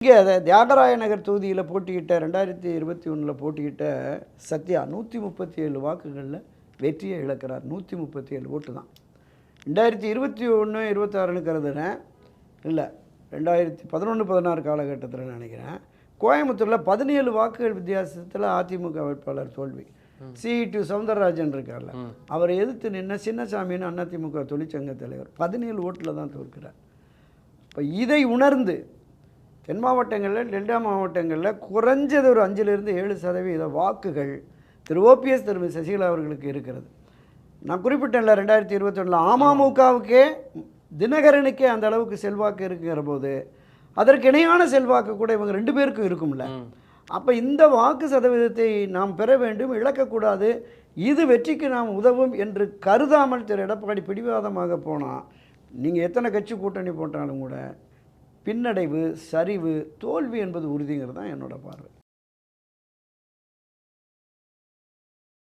இங்கே அதை தியாகராய நகர் தொகுதியில் போட்டியிட்ட ரெண்டாயிரத்தி இருபத்தி ஒன்றில் போட்டியிட்ட சத்யா நூற்றி முப்பத்தி ஏழு வாக்குகளில் வெற்றியை இழக்கிறார். நூற்றி முப்பத்தி ஏழு ஓட்டு தான். ரெண்டாயிரத்தி இருபத்தி ஒன்று இருபத்தாறுன்னு கருதுறேன். இல்லை ரெண்டாயிரத்தி பதினொன்று பதினாறு காலகட்டத்தில் நினைக்கிறேன். கோயம்புத்தூரில் பதினேழு வாக்குகள் வித்தியாசத்தில் அதிமுக வேட்பாளர் தோல்வி. சிஇடி சவுந்தரராஜன் இருக்கார்ல அவரை எதிர்த்து நின்ன சின்னசாமின்னு அதிமுக தொழிற்சங்க தலைவர் பதினேழு ஓட்டில் தான் தோற்கிறார். இப்போ இதை உணர்ந்து தென் மாவட்டங்களில் டெல்டா மாவட்டங்களில் குறைஞ்சது ஒரு அஞ்சிலிருந்து ஏழு சதவீத வாக்குகள் திரு ஓபிஎஸ் திரு சசிகலா அவர்களுக்கு இருக்கிறது. நான் குறிப்பிட்டேன்ல ரெண்டாயிரத்தி இருபத்தொன்னில் அமமுகவுக்கே தினகரனுக்கே அந்த அளவுக்கு செல்வாக்கு இருக்குங்கிற போது அதற்கு இணையான செல்வாக்கு கூட இவங்க ரெண்டு பேருக்கும் இருக்கும்ல. அப்போ இந்த வாக்கு சதவீதத்தை நாம் பெற வேண்டும் இழக்கக்கூடாது இது வெற்றிக்கு நாம் உதவும் என்று கருதாமல் திரு எடப்பாடி பிடிவாதமாக போனால் நீங்கள் எத்தனை கட்சி கூட்டணி போட்டாலும் கூட பின்னடைவு சரிவு தோல்வி என்பது உறுதிங்கிறது தான் என்னோட பார்வை.